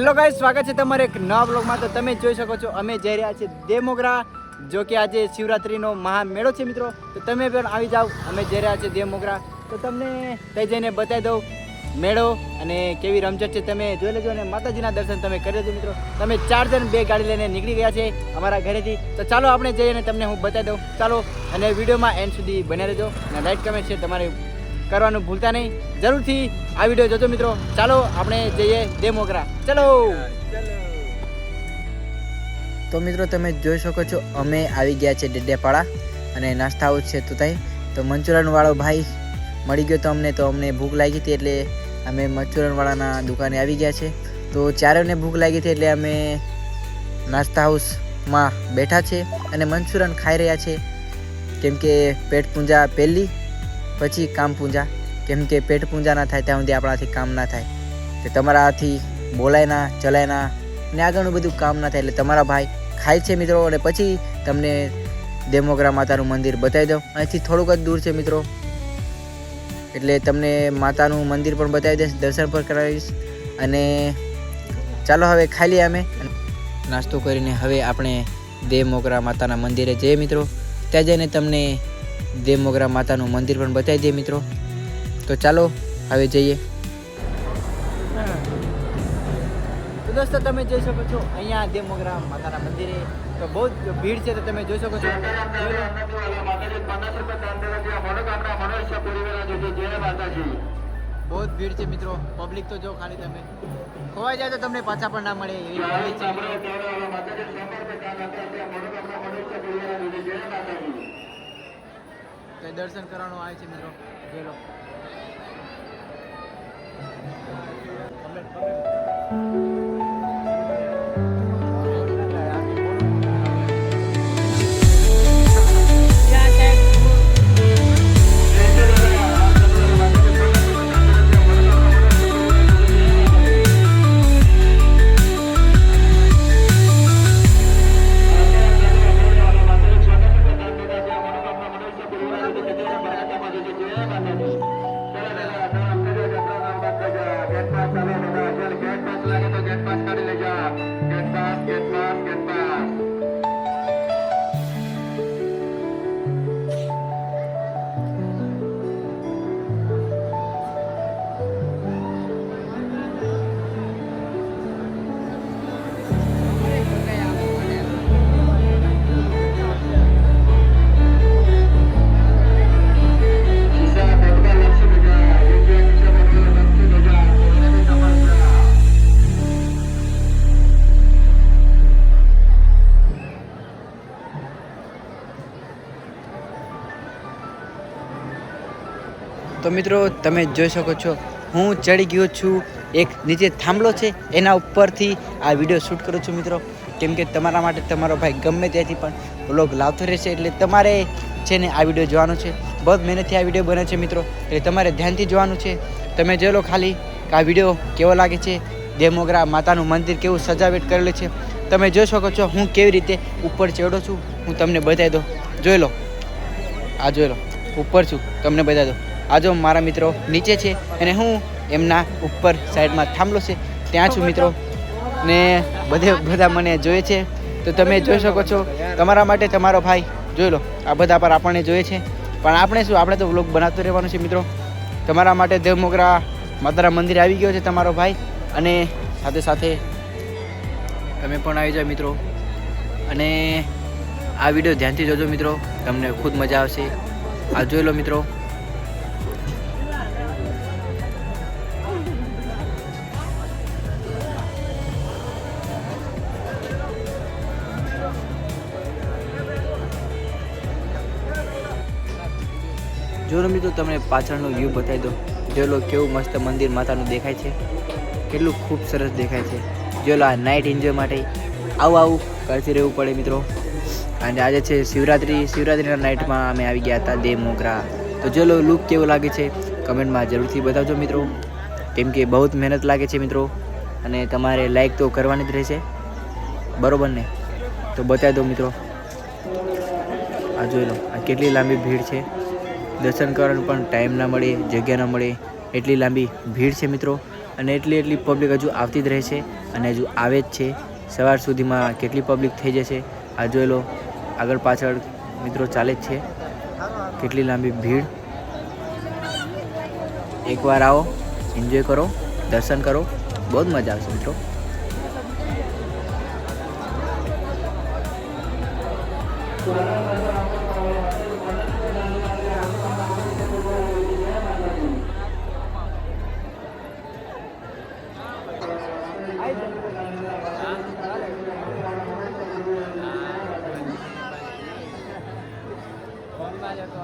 Hello guys, સ્વાગત છે તમારે એક નવા બ્લોગમાં તો તમે જોઈ શકો છો, અમે જઈ રહ્યા છીએ દેમોગરા, જો કે આજે શિવરાત્રીનો મહામેળો છે મિત્રો. તો તમે પણ આવી જાઓ, અમે જઈ રહ્યા છીએ દેમોગરા. તો તમને ત્યાં જઈને બતાવી દઉં મેળો અને કેવી રમઝટ છે. તમે જોઈ લેજો અને માતાજીના દર્શન તમે કરી લેજો મિત્રો. તમે ચાર જણ બે ગાડી લઈને નીકળી ગયા છે અમારા ઘરેથી. તો ચાલો આપણે જઈને તમને હું બતાવી દઉં. ચાલો અને વિડીયોમાં એન્ડ સુધી બને રહેજો અને લાઈક કમેન્ટ છે તમારે કરવાનું ભૂલતા નહીં. જરૂરથી આ વીડિયો જોજો મિત્રો. ચાલો, આપણે જઈએ દેમોગરા ચલો! તો મિત્રો, તમે જોઈ શકો છો, અમે આવી ગયા છે ડેડિયાપાડા અને નાસ્તા હાઉસ છે તો ત્યાં તો મંચુરિયનવાળો ભાઈ મળી ગયો તો અમને તો અમને ભૂખ લાગી હતી એટલે અમે મંચુરિયનવાળાના દુકાને આવી ગયા છે. તો ચારેને ભૂખ લાગી હતી એટલે અમે નાસ્તા હાઉસમાં બેઠા છે અને મંચુરિયન ખાઈ રહ્યા છે. કેમ કે પેટ પૂંજા પહેલી પછી કામ પૂંજા. કેમ કે પેટ પૂંજા ના થાય ત્યાં સુધી આપણાથી કામ ના થાય. કે તમારાથી બોલાય ના ચલાય ના ને આગળનું બધું કામ ના થાય એટલે તમારા ભાઈ ખાય છે મિત્રો અને પછી તમને દેમોગરા માતાનું મંદિર બતાવી દઉં. અહીંથી થોડુંક જ દૂર છે મિત્રો. એટલે તમને માતાનું મંદિર પણ બતાવી દઈશ, દર્શન પણ કરાવીશ અને ચાલો હવે ખાઈ લઈએ અમે. નાસ્તો કરીને હવે આપણે દેવમોગરા માતાના મંદિરે જઈએ મિત્રો. ત્યાં જઈને તમને દેવમોગરા માતાનું મંદિર પણ બતાવી દઈએ મિત્રો. તો ચાલો, હવે જઈએ. તો દોસ્તો, તમે જોઈ શકો છો, અહીંયા દેવમોગરા માતાના મંદિરે તો બહુ જ ભીડ છે, તો તમે જોઈ શકો છો. બહુ જ ભીડ છે મિત્રો પબ્લિક તો જો ખાલી તમે. ખોવાઈ જાય તો તમને પાછા પણ ના મળે એવી છે. એ દર્શન કરવાનો આવે છે મિત્રો. જોઈ લો ಧನ್ಯವಾದ મિત્રો, તમે જોઈ શકો છો, હું ચડી ગયો છું એક નીચે થાંભલો છે, એના ઉપરથી આ વીડિયો શૂટ કરું છું મિત્રો. કેમ કે તમારા માટે તમારો ભાઈ ગમે ત્યાંથી પણ બ્લોગ લાવતો રહેશે, એટલે તમારે છે ને આ વીડિયો જોવાનો છે. બહુ મહેનતથી આ વીડિયો બને છે મિત્રો, એટલે તમારે ધ્યાનથી જોવાનું છે. તમે જોઈ લો ખાલી કે આ વીડિયો કેવો લાગે છે ડેમોગ્રા માતાનું મંદિર કેવું સજાવટ કરેલું છે. તમે જોઈ શકો છો હું કેવી રીતે ઉપર ચડો છું, હું તમને બતાવી દો જોઈ લો, આ જોઈ લો, ઉપર છું, તમને બતાવી દઉં. આ જો મારા મિત્રો નીચે છે અને હું એમના ઉપર સાઈડમાં થાંભલો છે. ત્યાં છું મિત્રો. ને બધે બધા મને જોઈએ છે. તો તમે જોઈ શકો છો, તમારા માટે તમારો ભાઈ. જોઈ લો, આ બધા પર આપણને જોઈએ છે. પણ આપણે શું, આપણે તો વ્લોગ બનાવતો રહેવાનું છે મિત્રો. તમારા માટે દેવમોગરા માતારા મંદિરે આવી ગયો છે તમારો ભાઈ. અને સાથે સાથે તમે પણ આવી જાઓ મિત્રો. અને આ વીડિયો ધ્યાનથી જોજો મિત્રો. તમને ખૂબ મજા આવશે. આ જોઈ લો મિત્રો. જો મિત્રો તમને પાછળનો વ્યૂ બતાવી દો જો લો કેવું મસ્ત મંદિર માતાનું દેખાય છે. કેટલું ખૂબ સરસ દેખાય છે. જો લો આ નાઇટ એન્જોય માટે આવું આવું કરતી રહેવું પડે મિત્રો. અને આજે છે શિવરાત્રી. શિવરાત્રીના નાઇટમાં અમે આવી ગયા હતા દેવ મોગરા. તો જો લો લુક કેવો લાગે છે? કમેન્ટમાં જરૂરથી બતાવજો મિત્રો. કેમ કે બહુ જ મહેનત લાગે છે મિત્રો. અને તમારે લાઈક તો કરવાની જ રહેશે. બરોબર ને? તો બતાવી દો મિત્રો. આ જોઈ લો, આ કેટલી લાંબી ભીડ છે. દર્શન કરવાનો પણ ટાઈમ ના મળે, જગ્યા ના મળે. એટલી લાંબી ભીડ છે મિત્રો અને એટલી એટલી પબ્લિક હજુ આવતી જ રહે છે અને હજુ આવે જ છે. સવાર સુધીમાં કેટલી પબ્લિક થઈ જશે, આ જોઈ લો. આગળ પાછળ મિત્રો ચાલે જ છે. કેટલી લાંબી ભીડ. એકવાર આવો એન્જોય કરો, દર્શન કરો. બહુ જ મજા આવશે મિત્રો.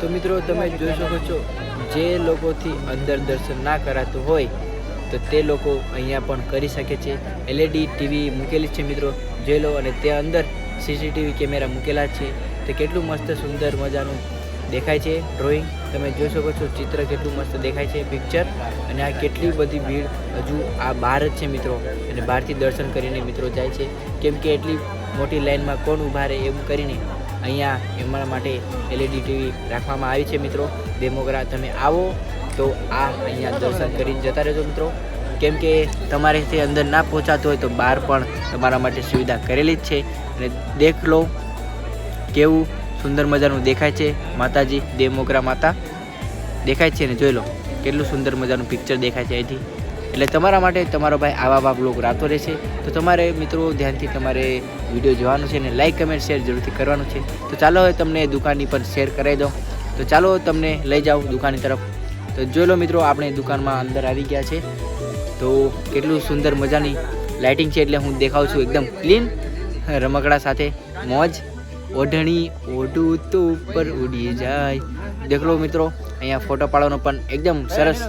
તો મિત્રો, તમે જોઈ શકો છો, જે લોકોથી અંદર દર્શન ના કરાતું હોય, તો તે લોકો અહીંયા પણ કરી શકે છે. એલઈડી ટીવી મૂકેલી છે મિત્રો, જોઈ લો, અને તે અંદર સીસીટીવી કેમેરા મૂકેલા છે. તે કેટલું મસ્ત, સુંદર મજાનું દેખાય છે. ડ્રોઈંગ તમે જોઈ શકો છો, ચિત્ર કેટલું મસ્ત દેખાય છે પિક્ચર અને આ કેટલી બધી ભીડ હજુ આ બહાર જ છે મિત્રો. અને બહારથી દર્શન કરીને મિત્રો જાય છે. કેમ કે એટલી મોટી લાઈનમાં કોણ ઊભા રહે એમ કરીને અહીંયા એમના માટે એલઈડી ટીવી રાખવામાં આવી છે મિત્રો. ડેમોગ્રા તમે આવો તો આ અહીંયા દર્શન કરીને જતા રહેજો મિત્રો. કેમ કે તમારે તે અંદર ના પહોંચાતું હોય તો બહાર પણ તમારા માટે સુવિધા કરેલી જ છે. અને દેખ લો કેવું સુંદર મજાનું દેખાય છે. માતાજી, દેમોગરા માતા દેખાય છે ને? જોઈ લો. કેટલું સુંદર મજાનું પિક્ચર દેખાય છે અહીંથી. એટલે તમારા માટે તમારો ભાઈ આવા આવા બ્લોગ રાતો રહેશે. તો તમારે મિત્રો ધ્યાનથી તમારે વીડિયો જોવાનો છે અને લાઇક કમેન્ટ શેર જરૂરથી કરવાનું છે. તો ચાલો હવે તમને દુકાનની પણ શેર કરાવી દો તો ચાલો તમને લઈ જાઉં દુકાનની તરફ. તો જોઈ લો મિત્રો, આપણે દુકાનમાં અંદર આવી ગયા છે. તો કેટલું સુંદર મજાની લાઇટિંગ છે એટલે હું દેખાઉં છું એકદમ ક્લીન રમકડા સાથે. મોજ ઓઢણી ઓઢું તો ઉપર ઉડી જાય. દેખ લો મિત્રો, અહીંયા ફોટો પાડવાનો પણ એકદમ સરસ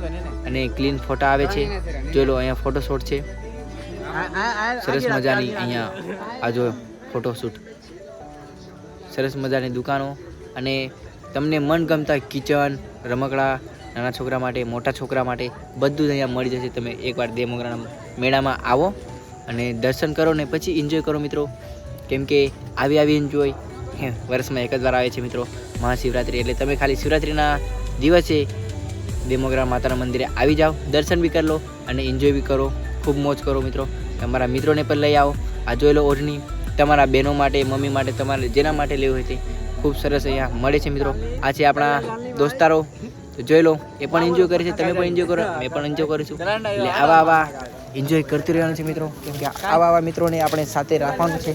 અને ક્લીન ફોટા આવે છે. જોઈ લો, અહીંયા ફોટો શૂટ છે. સરસ મજાની અહીંયા આ જો ફોટોશૂટ સરસ મજાની દુકાનો અને તમને મનગમતા કિચન, રમકડા, નાના છોકરા માટે, મોટા છોકરા માટે બધું જ અહીંયા મળી જશે. તમે એકવાર દેમોગરાના મેળામાં આવો અને દર્શન કરો ને પછી એન્જોય કરો મિત્રો. કેમ કે આવી આવી એન્જોય વર્ષમાં એક જ વાર આવે છે મિત્રો, મહાશિવરાત્રિ. એટલે તમે ખાલી શિવરાત્રિના દિવસે દેમોગરા માતાના મંદિરે આવી જાઓ, દર્શન બી કરી લો અને એન્જોય બી કરો, ખૂબ મોજ કરો મિત્રો. તમારા મિત્રોને પણ લઈ આવો. આ જોઈ લો ઓઢણી, તમારા બહેનો માટે, મમ્મી માટે, તમારે જેના માટે લેવું હોય તે ખૂબ સરસ અહીંયા મળે છે મિત્રો. આ છે આપણા દોસ્તારો. જોઈ લો, એ પણ એન્જોય કરે છે, તમે પણ એન્જોય કરો, મેં પણ એન્જોય કરું છું. એટલે આવા આવા એન્જોય કરતી રહેવાનું છે મિત્રો. કેમ કે આવા આવા મિત્રોને આપણે સાથે રાખવાનું છે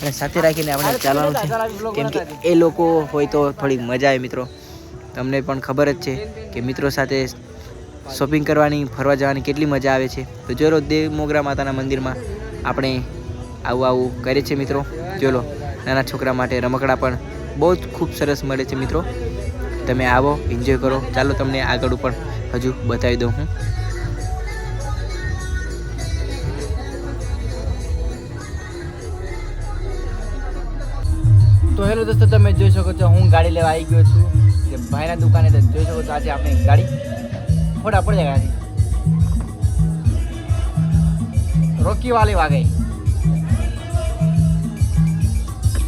અને સાથે રાખીને આપણે ચાલવાનું છે. કેમ કે એ લોકો હોય તો થોડી મજા આવે મિત્રો. તમને પણ ખબર જ છે કે મિત્રો સાથે શોપિંગ કરવાની, ફરવા જવાની કેટલી મજા આવે છે. તો જોઈ દેવ મોગરા માતાના મંદિરમાં આપણે આવું આવું કરીએ છીએ મિત્રો. જોલો નાના છોકરા માટે રમકડા પણ બહુ જ ખૂબ સરસ મળે છે મિત્રો. તમે આવો એન્જોય કરો. ચાલો તમને આગળ પણ હજુ બતાવી દઉં હું. તો હેલો દોસ્તો તમે જોઈ શકો છો હું ગાડી લેવા આવી ગયો છું કે ભાઈના દુકાને તો જોઈ શકો છો આજે આપણે ગાડી ફોટા પડી જાય ગાડી રોકી વાલી વાગે.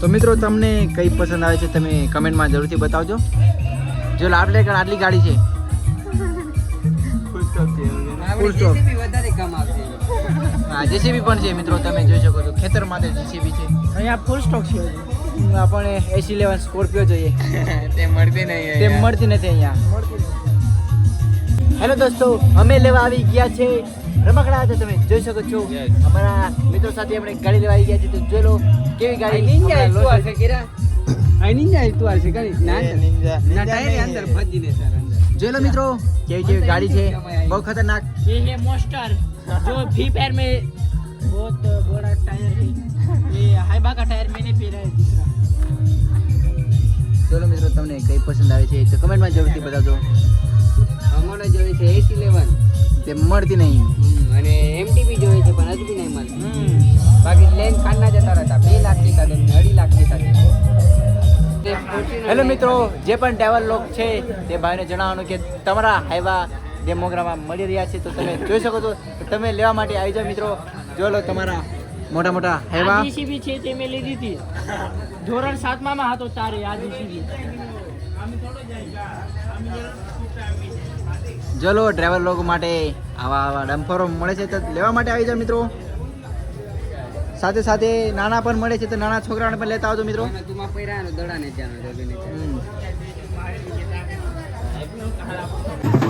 તો મિત્રો તમને કઈ પસંદ આવે છે તમે કમેન્ટમાં જરૂરથી બતાવજો. જો લાભ કણ આટલી ગાડી છે. હા જેસીબી પણ છે મિત્રો તમે જોઈ શકો છો ખેતર માટે જેસીબી છે. અહીંયા ફૂલ સ્ટોક છે આપણે એસી લેવન સ્કોર્પિયો જોઈએ. તે મળતી નહીં તે મળતી નથી અહીંયા. હેલો દોસ્તો અમે લેવા આવી ગયા છે રમકડા છે તમે જોઈ શકો છો. અમારા મિત્રો સાથે આપણે ગાડી લેવા આવી ગયા છે તો જોઈ લો કેવી ગાડી નિંજા તું આવશે કેરા? આ નિંજા તું આવશે ગાડી. ના નિંજા. ના ટાયર અંદર ભજીને સર જોઈ લો મિત્રો કેવી કેવી ગાડી છે. બહુ ખતરનાક. એ હે મોસ્ટર. જો ફી પેર મે बहुत बड़ा टायर है ये हाइबा का टायर मैंने पहना है दूसरा જોઈ લો મિત્રો તમને કઈ પસંદ આવે છે તો કમેન્ટમાં જરૂરથી બતાવજો અમારે જોઈએ છે એસી લેવન તે મળતી નહીં અને એમટીબી જોઈએ છે પણ હજુ બી નહીં મળતી બાકી લેન ખાનના જતા રહેતા બે લાખ લીધા છે ને અઢી લાખ લીધા છે હેલો મિત્રો જે પણ ટ્રાવેલ લોક છે તે ભાઈને જણાવવાનું કે તમારા હાઈવા જે મોગરામાં મળી રહ્યા છે તો તમે જોઈ શકો છો તો તમે લેવા માટે આવી જાઓ મિત્રો જોઈ લો તમારા મોટા મોટા હેવા. જીસીબી છે તે મેં લીધી હતી. ધોરણ સાતમા માં હતો તારે આ જીસીબી ચલો ડ્રાઈવર લોકો માટે આવા આવા ડમ્પરો મળે છે તો લેવા માટે આવી જાઓ મિત્રો. સાથે સાથે નાના પણ મળે છે તો નાના છોકરાને પણ લેતા આવજો મિત્રો. તું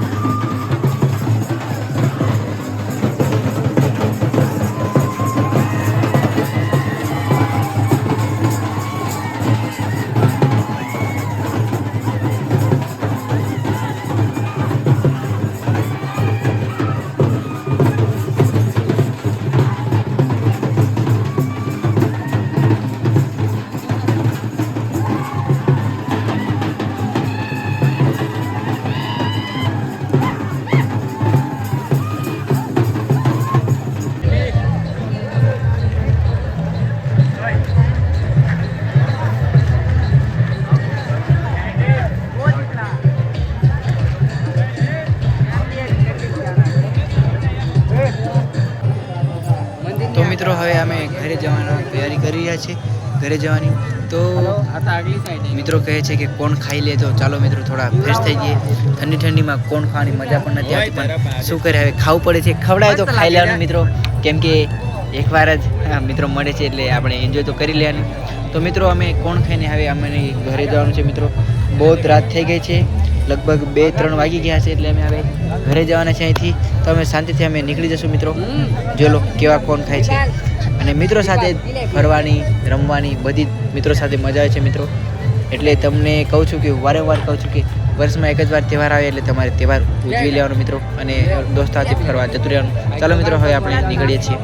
મિત્રો, હવે અમે ઘરે જવાની તૈયારી કરી રહ્યા છીએ, ઘરે જવાની. તો મિત્રો કહે છે કે કોણ ખાઈ લે, તો ચાલો મિત્રો થોડા ફ્રેશ થઈ જઈએ. ઠંડી ઠંડીમાં કોણ ખાવાની મજા પણ નથી આવતી, પણ શું કરે હવે ખાવું પડે છે. ખવડાય તો ખાઈ લેવાનું મિત્રો. કેમ કે એકવાર જ મિત્રો મળે છે એટલે આપણે એન્જોય તો કરી લેવાનું. તો મિત્રો, અમે કોણ ખાઈને હવે અમે ઘરે જવાનું છે મિત્રો? બહુ રાત થઈ ગઈ છે. લગભગ બે, ત્રણ વાગી ગયા છે એટલે અમે હવે ઘરે જવાના છે અહીંથી. તો અમે શાંતિથી અમે નીકળી જશું, મિત્રો. જો લો કેવા કોણ ખાય છે. અને મિત્રો સાથે ફરવાની, રમવાની બધી મિત્રો સાથે મજા આવે છે, મિત્રો. એટલે તમને કહું છું કે વારંવાર કહું છું કે વર્ષમાં એક જ વાર તહેવાર આવે એટલે તમારે તહેવાર ઉજવી લેવાનો, મિત્રો. અને દોસ્તો સાથે ફરવા જતું રહેવાનું. ચાલો, મિત્રો, હવે આપણે નીકળીએ છીએ.